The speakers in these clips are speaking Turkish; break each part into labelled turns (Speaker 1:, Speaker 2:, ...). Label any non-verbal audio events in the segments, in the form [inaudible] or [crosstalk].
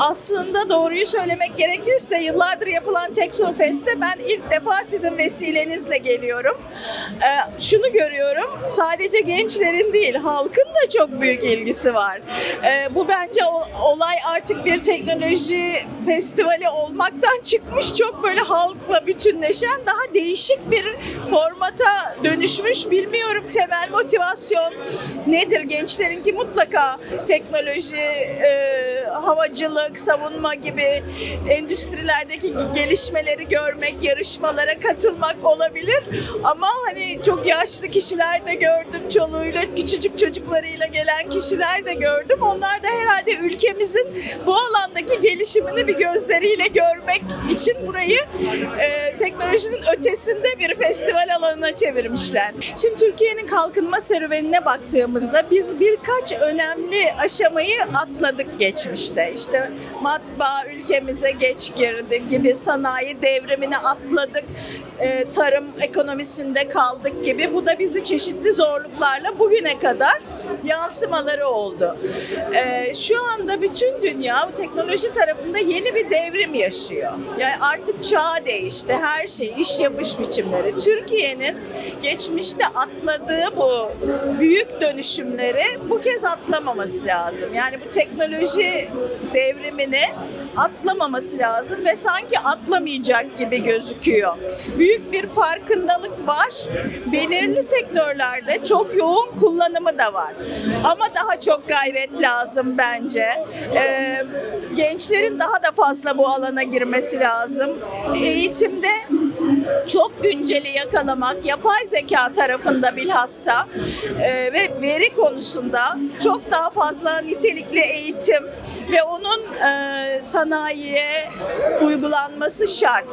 Speaker 1: Aslında doğruyu söylemek gerekirse yıllardır yapılan Teknofest'te ben ilk defa sizin vesilenizle geliyorum. Ee, şunu görüyorum, sadece gençlerin değil, halkın da çok büyük ilgisi var. Ee, bu bence olay artık bir teknoloji festivali olmaktan [laughs] çıkmış, çok böyle halkla bütünleşen daha değişik bir formata dönüşmüş. Bilmiyorum temel motivasyon nedir? Gençlerinki mutlaka teknoloji, e, havacılık, savunma gibi endüstrilerdeki gelişmeleri görmek, yarışmalara katılmak olabilir. Ama hani çok yaşlı kişiler de gördüm, çoluğuyla, küçücük çocuklarıyla gelen kişiler de gördüm. Onlar da herhalde ülkemizin bu alandaki gelişimini bir gözleriyle görmek için burayı e, teknolojinin ötesinde bir festival alanına çevirmişler. Şimdi Türkiye'nin kalkınma serüvenine baktığımızda biz birkaç önemli aşamayı atladık geçmişte. İşte matbaa ülkemize geç girdi gibi sanayi devrimini atladık. e, tarım ekonomisinde kaldık gibi. Bu da bizi çeşitli zorluklarla bugüne kadar yansımaları oldu. E, şu anda bütün dünya teknoloji tarafında yeni bir devrim yaşıyor. Yani artık çağ değişti. Her şey, iş yapış biçimleri. Türkiye'nin geçmişte atladığı bu büyük dönüşümleri bu kez atlamaması lazım. Yani bu teknoloji devrimini atlamaması lazım ve sanki atlamayacak gibi gözüküyor. Büyük bir farkındalık var. Belirli sektörlerde çok yoğun kullanımı da var. Ama daha çok gayret lazım bence. Ee, gençlerin daha da fazla bu alana girmesi lazım. Eğitimde çok günceli yakalamak, yapay zeka tarafında bilhassa e, ve veri konusunda çok daha fazla nitelikli eğitim ve onun e, sanayiye uygulanması şart.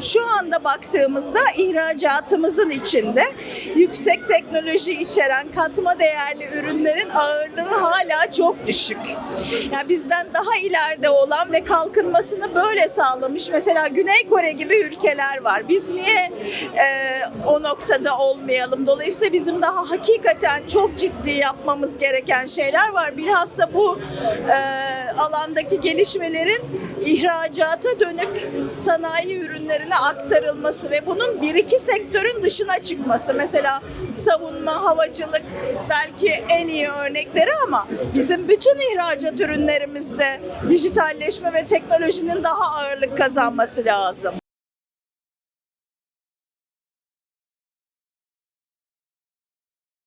Speaker 1: Şu anda baktığımızda ihracatımızın içinde yüksek teknoloji içeren katma değerli ürünlerin ağırlığı hala çok düşük. Yani bizden daha ileride olan ve kalkınmasını böyle sağlamış mesela Güney Kore gibi ülkeler var. Biz niye e, o noktada olmayalım? Dolayısıyla bizim daha hakikaten çok ciddi yapmamız gereken şeyler var. Bilhassa bu e, alandaki gelişmelerin ihracata dönük sanayi ürünlerine aktarılması ve bunun bir iki sektörün dışına çıkması. Mesela savunma, havacılık belki en iyi örnekleri ama bizim bütün ihracat ürünlerimizde dijitalleşme ve teknolojinin daha ağırlık kazanması lazım.